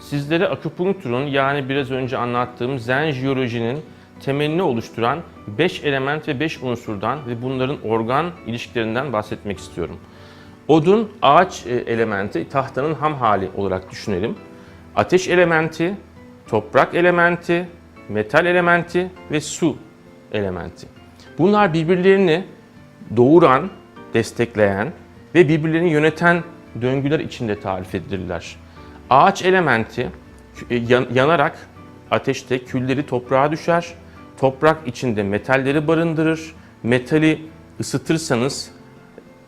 sizlere akupunkturun yani biraz önce anlattığım zen jeolojinin temelini oluşturan 5 element ve 5 unsurdan ve bunların organ ilişkilerinden bahsetmek istiyorum. Odun, ağaç e, elementi, tahtanın ham hali olarak düşünelim. Ateş elementi, toprak elementi, metal elementi ve su elementi. Bunlar birbirlerini doğuran, destekleyen ve birbirlerini yöneten döngüler içinde tarif edilirler. Ağaç elementi e, yan- yanarak ateşte külleri toprağa düşer. Toprak içinde metalleri barındırır. Metali ısıtırsanız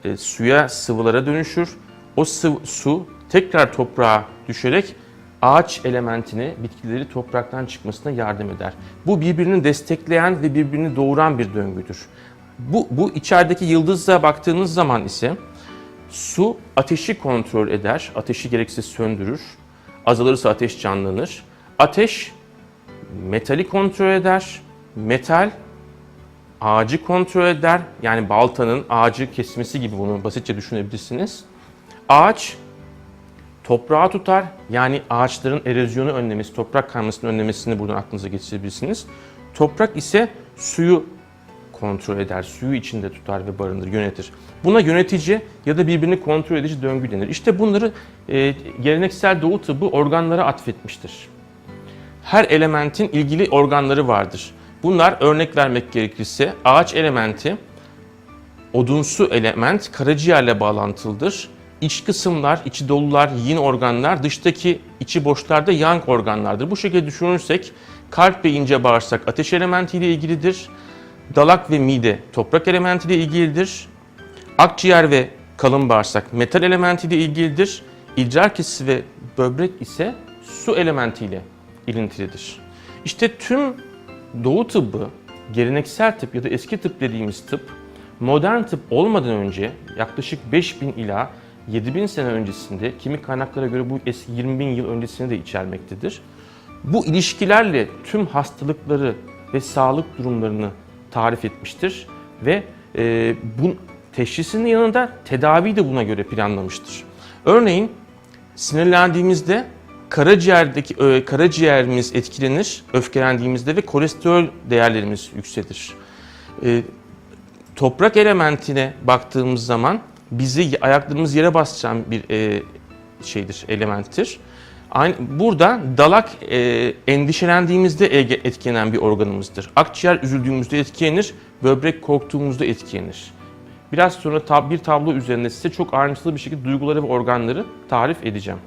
e, suya, sıvılara dönüşür. O sıvı, su tekrar toprağa düşerek ağaç elementini, bitkileri topraktan çıkmasına yardım eder. Bu birbirini destekleyen ve birbirini doğuran bir döngüdür. Bu, bu içerideki yıldıza baktığınız zaman ise su ateşi kontrol eder, ateşi gereksiz söndürür. Azalırsa ateş canlanır. Ateş metali kontrol eder, metal ağacı kontrol eder. Yani baltanın ağacı kesmesi gibi bunu basitçe düşünebilirsiniz. Ağaç toprağı tutar. Yani ağaçların erozyonu önlemesi, toprak kaymasını önlemesini buradan aklınıza geçirebilirsiniz. Toprak ise suyu kontrol eder, suyu içinde tutar ve barındırır, yönetir. Buna yönetici ya da birbirini kontrol edici döngü denir. İşte bunları e, geleneksel doğu tıbbı organlara atfetmiştir her elementin ilgili organları vardır. Bunlar örnek vermek gerekirse ağaç elementi odunsu element karaciğerle bağlantılıdır. İç kısımlar, içi dolular yin organlar, dıştaki içi boşlarda yang organlardır. Bu şekilde düşünürsek kalp ve ince bağırsak ateş elementiyle ilgilidir. Dalak ve mide toprak elementiyle ilgilidir. Akciğer ve kalın bağırsak metal elementiyle ilgilidir. İdrar kesisi ve böbrek ise su elementiyle ilintilidir. İşte tüm doğu tıbbı, geleneksel tıp ya da eski tıp dediğimiz tıp, modern tıp olmadan önce yaklaşık 5000 ila 7000 sene öncesinde, kimi kaynaklara göre bu eski 20 bin yıl öncesini de içermektedir. Bu ilişkilerle tüm hastalıkları ve sağlık durumlarını tarif etmiştir ve e, bu teşhisinin yanında tedaviyi de buna göre planlamıştır. Örneğin sinirlendiğimizde karaciğerdeki e, karaciğerimiz etkilenir, öfkelendiğimizde ve kolesterol değerlerimiz yükselir. E, toprak elementine baktığımız zaman bizi ayaklarımız yere basaran bir e, şeydir, elementtir. Aynı, burada dalak e, endişelendiğimizde etkilenen bir organımızdır. Akciğer üzüldüğümüzde etkilenir, böbrek korktuğumuzda etkilenir. Biraz sonra tab- bir tablo üzerinde size çok ayrıntılı bir şekilde duyguları ve organları tarif edeceğim.